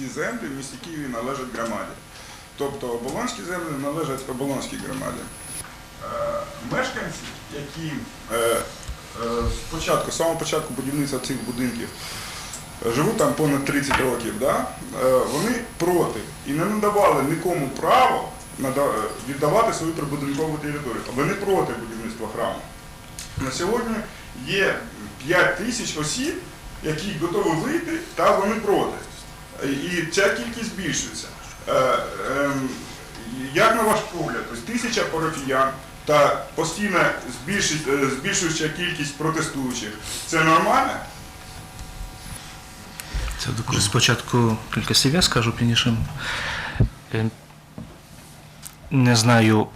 всі землі в місті Києві належать громаді. Тобто оболонські землі належать оболонській громаді. Е, Мешканці, які е, е, спочатку, з самого початку будівництва цих будинків живуть там понад 30 років, да? вони проти і не надавали нікому право віддавати свою прибудинкову територію. Вони проти будівництва храму. На сьогодні є 5 тисяч осіб, які готові вийти, та вони проти. І ця кількість збільшується. Е, ем, Як на ваш погляд, тобто тисяча парафіян та постійно е, збільшуюча кількість протестуючих, це нормально? Це Спочатку слів я скажу пізніше. Е, Не знаю,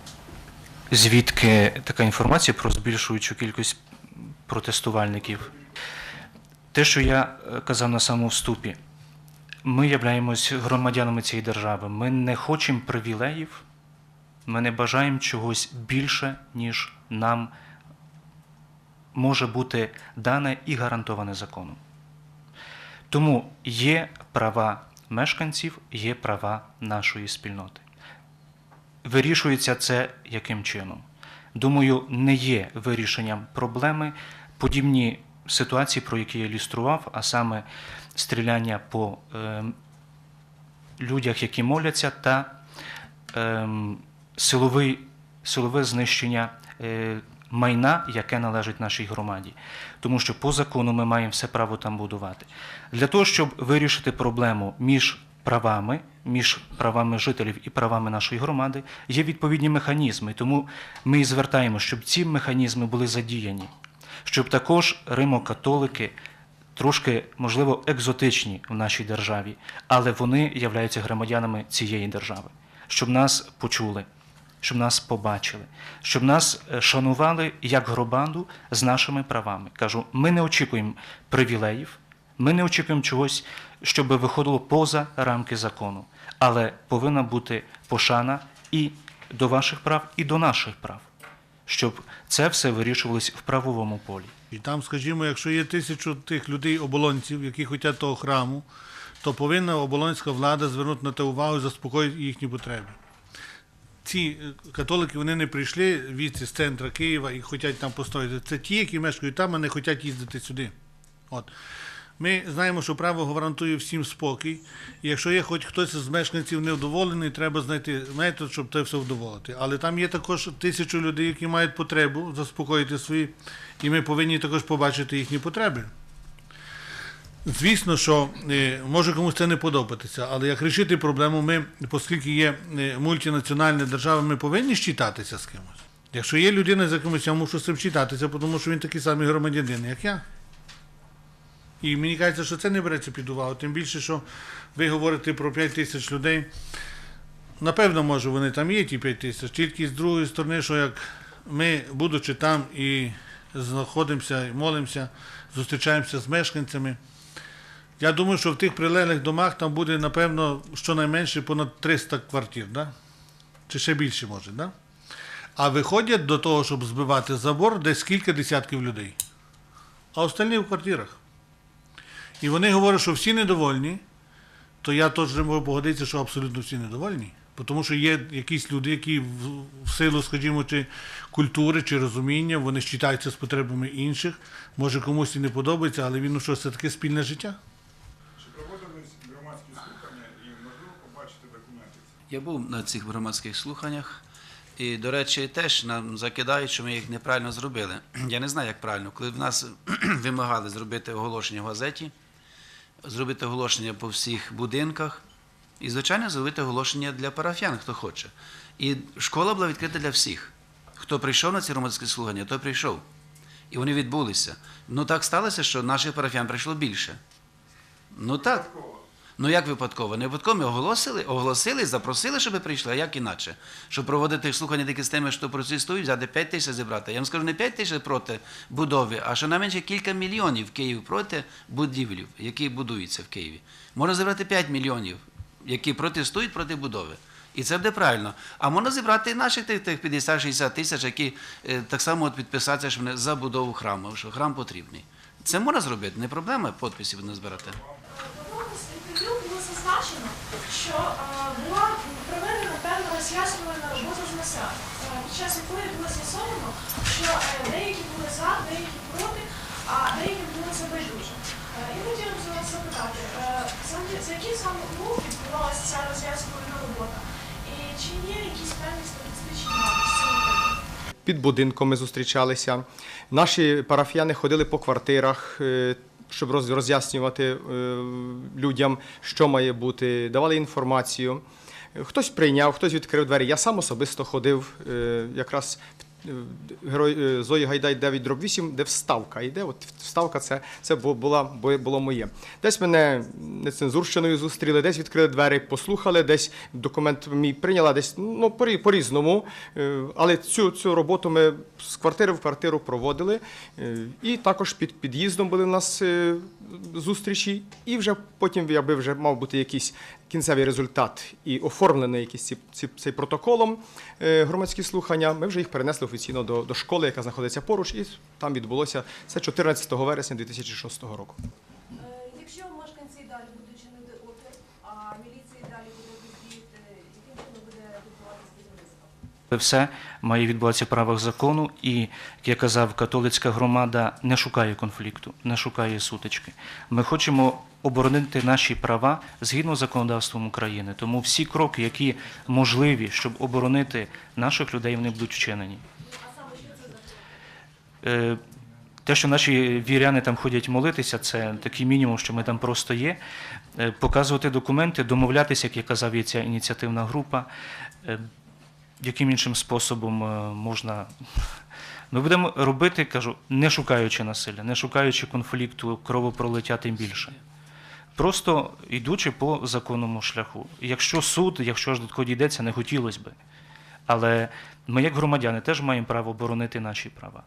звідки така інформація про збільшуючу кількість протестувальників. Те, що я казав на самому вступі, ми являємось громадянами цієї держави. Ми не хочемо привілеїв, ми не бажаємо чогось більше, ніж нам може бути дане і гарантоване законом. Тому є права мешканців, є права нашої спільноти. Вирішується це яким чином? Думаю, не є вирішенням проблеми подібні ситуації, про які я ілюстрував, а саме стріляння по е, людях, які моляться, та е, силовий, силове знищення е, майна, яке належить нашій громаді. Тому що по закону ми маємо все право там будувати. Для того, щоб вирішити проблему між правами, між правами жителів і правами нашої громади, є відповідні механізми. Тому ми і звертаємо, щоб ці механізми були задіяні, щоб також римокатолики трошки, можливо, екзотичні в нашій державі, але вони являються громадянами цієї держави, щоб нас почули, щоб нас побачили, щоб нас е, шанували як громаду з нашими правами. Кажу, ми не очікуємо привілеїв, ми не очікуємо чогось, щоб виходило поза рамки закону, але повинна бути пошана і до ваших прав, і до наших прав, щоб це все вирішувалось в правовому полі. І там, скажімо, якщо є тисячу тих людей, оболонців, які хочуть того храму, то повинна оболонська влада звернути на те увагу і заспокоїти їхні потреби. Ці е, католики вони не прийшли віці з центра Києва і хочуть там постояти. Це ті, які мешкають там, а не хочуть їздити сюди. От. Ми знаємо, що право гарантує всім спокій. Якщо є хоч хтось з мешканців невдоволений, треба знайти метод, щоб те все вдоволити. Але там є також тисячу людей, які мають потребу заспокоїти свої, і ми повинні також побачити їхні потреби. Звісно, що е, може комусь це не подобатися, але як рішити проблему, ми, оскільки є е, мультинаціональна держава, ми повинні щитатися з кимось. Якщо є людина з якимось, я мушу з цим щитатися, тому що він такий самий громадянин, як я. І мені кажеться, що це не береться під увагу. Тим більше, що ви говорите про 5 тисяч людей. Напевно, може, вони там є, ті 5 тисяч. Тільки з другої сторони, що як ми, будучи там і знаходимося, і молимося, зустрічаємося з мешканцями. Я думаю, що в тих прилеглих домах там буде, напевно, щонайменше понад 300 квартир, да? чи ще більше може. Да? А виходять до того, щоб збивати забор, десь кілька десятків людей. А остальні в квартирах. І вони говорять, що всі недовольні, то я теж не можу погодитися, що абсолютно всі недовольні. Тому що є якісь люди, які в, в силу, скажімо, чи культури, чи розуміння, вони считаються з потребами інших. Може комусь і не подобається, але він ну що, це таке спільне життя. Чи проводились громадські слухання і можливо побачити документи? Я був на цих громадських слуханнях, і, до речі, теж нам закидають, що ми їх неправильно зробили. Я не знаю, як правильно. Коли в нас вимагали зробити оголошення в газеті, зробити оголошення по всіх будинках, і, звичайно, зробити оголошення для парафіян, хто хоче. І школа була відкрита для всіх. Хто прийшов на ці громадські слухання, той прийшов. І вони відбулися. Ну так сталося, що наших парафіян прийшло більше. Ну так. Ну як випадково? Не випадково ми оголосили, оголосили, запросили, щоб прийшли, а як іначе? Щоб проводити слухання тільки з тими, що протестують, взяти 5 тисяч зібрати. Я вам скажу, не 5 тисяч проти будови, а щонайменше кілька мільйонів Київ проти будівлів, які будуються в Києві. Можна зібрати 5 мільйонів, які протестують проти будови. І це буде правильно. А можна зібрати і наших тих, тих 50-60 тисяч, які е, так само от підписатися, що вони за будову храму, що храм потрібний. Це можна зробити, не проблема підписів не збирати що була проведена певна роз'яснювальна робота з населення, під час якої було з'ясовано, що е, деякі були за, деякі проти, а деякі були за байдуже. І хотіла б вас запитати, за які саме умови відбувалася ця роз'яснювальна робота? І чи є якісь певні статистичні дані з цього? Під будинком ми зустрічалися. Наші парафіяни ходили по квартирах, е, щоб роз'яснювати е, людям, що має бути, давали інформацію. Хтось прийняв, хтось відкрив двері. Я сам особисто ходив е, якраз. Е, Герой е, Зої Гайдай 9 дроб 8, де вставка йде. От вставка це, це була, було моє. Десь мене нецензурщиною зустріли, десь відкрили двері, послухали, десь документ мій прийняла, десь ну, по- по-різному. Е, Але цю, цю роботу ми з квартири в квартиру проводили. І також під під'їздом були в нас зустрічі. І вже потім, якби вже мав бути якийсь кінцевий результат і оформлений якийсь ці, ці, цей протоколом е, громадські слухання, ми вже їх перенесли офіційно до, до школи, яка знаходиться поруч, і там відбулося це 14 вересня 2006 року. Е, Якщо мешканці і далі будуть чинити опір, а міліція і далі буде бездіяти, яким чином буде відбуватися будівництво? Це все має відбуватися в правах закону, і, як я казав, католицька громада не шукає конфлікту, не шукає сутички. Ми хочемо оборонити наші права згідно з законодавством України. Тому всі кроки, які можливі, щоб оборонити наших людей, вони будуть вчинені. Е, Те, що наші віряни там ходять молитися, це такий мінімум, що ми там просто є. Е, Показувати документи, домовлятися, як я казав, є ця ініціативна група. Яким іншим способом е, можна. Ми будемо робити, кажу, не шукаючи насилля, не шукаючи конфлікту, кровопролиття тим більше. Просто йдучи по законному шляху. Якщо суд, якщо ж до такого дійдеться, не хотілося би. Але ми, як громадяни, теж маємо право боронити наші права.